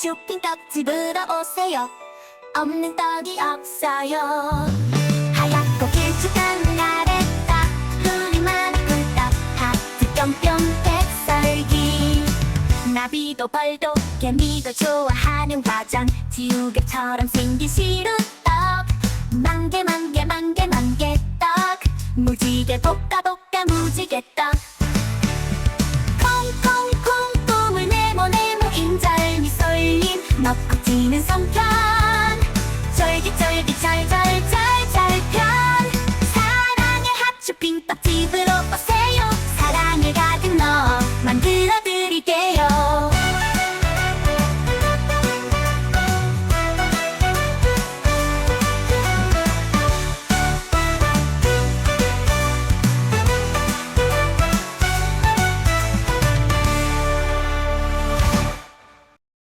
쭈핑 떡 집으로 오세요. 없는 떡이 없어요. 하얗고 길쭉한 아래떡 우리만의 꿀떡 하트 뿅뿅 백설기. 나비도 벌도 개미도 좋아하는 과장 지우개처럼 생긴 시루떡. 만개 만개 만개 만개 떡. 무지개 볶아 볶아 무지개 떡 높고 튀는 손편. 쫄깃쫄깃 잘잘잘잘편. 사랑의 합주 빙떡 TV